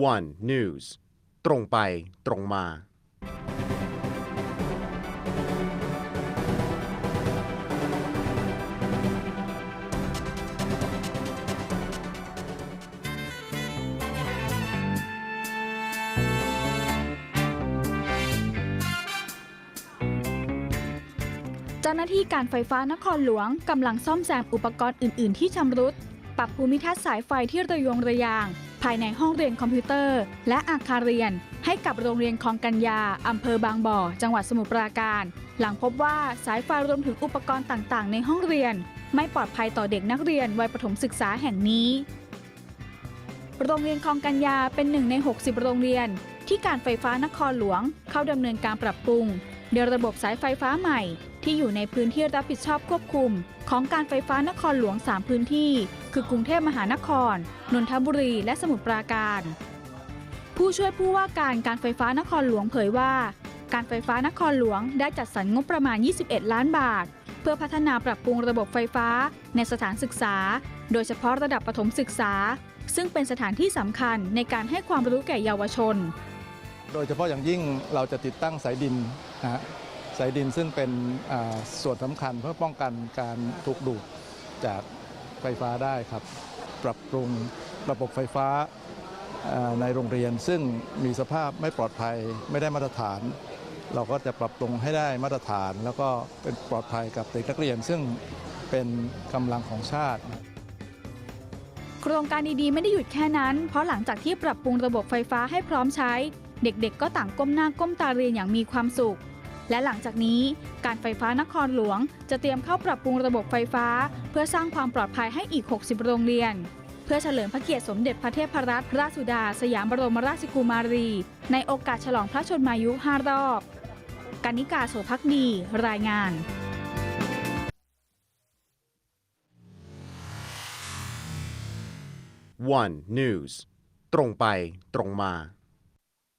One News ตรงไปตรงมา เจ้าหน้าที่การไฟฟ้านครหลวงกำลังซ่อมแซมอุปกรณ์อื่น ๆ ที่ชำรุด ปรับภูมิทัศน์สายไฟที่ระยงระยาง ภายในห้องเรียนคอมพิวเตอร์ และอาคารเรียน ให้กับโรงเรียนคลองกัญญาอำเภอบางบ่อ จังหวัดสมุทรปราการ หลังพบว่าสายไฟรวมถึงอุปกรณ์ต่างๆ ในห้องเรียน ไม่ปลอดภัยต่อเด็กนักเรียนวัยประถมศึกษาแห่งนี้ โรงเรียนคลองกัญญาเป็นหนึ่งใน 60 โรงเรียน ที่การไฟฟ้านครหลวง เข้าดำเนินการปรับปรุง โดยระบบสายไฟฟ้าใหม่ที่อยู่ในพื้นที่รับผิดชอบควบคุม ของการไฟฟ้านครหลวง 3 พื้นที่ คือกรุงเทพมหานคร นนทบุรี และสมุทรปราการ ผู้ช่วยผู้ว่าการการไฟฟ้านครหลวงเผยว่า การไฟฟ้านครหลวงได้จัดสรรงบประมาณ 21 ล้านบาท เพื่อพัฒนาปรับปรุงระบบไฟฟ้าในสถานศึกษา โดยเฉพาะระดับประถมศึกษา ซึ่งเป็นสถานที่สำคัญในการให้ความรู้แก่เยาวชน โดยเฉพาะอย่างยิ่งเราจะติดตั้งสายดินนะฮะสายดินซึ่งเป็นส่วนสำคัญเพื่อป้องกันการถูกดูดจากไฟฟ้าได้ครับ ปรับปรุงระบบไฟฟ้าในโรงเรียน ซึ่งมีสภาพไม่ปลอดภัยไม่ได้มาตรฐาน เราก็จะปรับปรุงให้ได้มาตรฐาน แล้วก็เป็นปลอดภัยกับเด็กนักเรียน ซึ่งเป็นกำลังของชาติ โครงการดีๆ ไม่ได้หยุดแค่นั้น เพราะหลังจากที่ปรับปรุงระบบไฟฟ้าให้พร้อมใช้ เด็กๆ ก็ต่างก้มหน้าก้มตาเรียนอย่างมีความสุข และหลังจากนี้การไฟฟ้านครหลวง จะเตรียมเข้าปรับปรุงระบบไฟฟ้า เพื่อสร้างความปลอดภัยให้อีก 60 โรงเรียน เพื่อเฉลิมพระเกียรติสมเด็จพระเทพรัตนราชสุดา สยามบรมราชกุมารี ในโอกาสฉลองพระชนมายุ 5 รอบกานิกาโสภักดี รายงาน One News ตรงไปตรงมา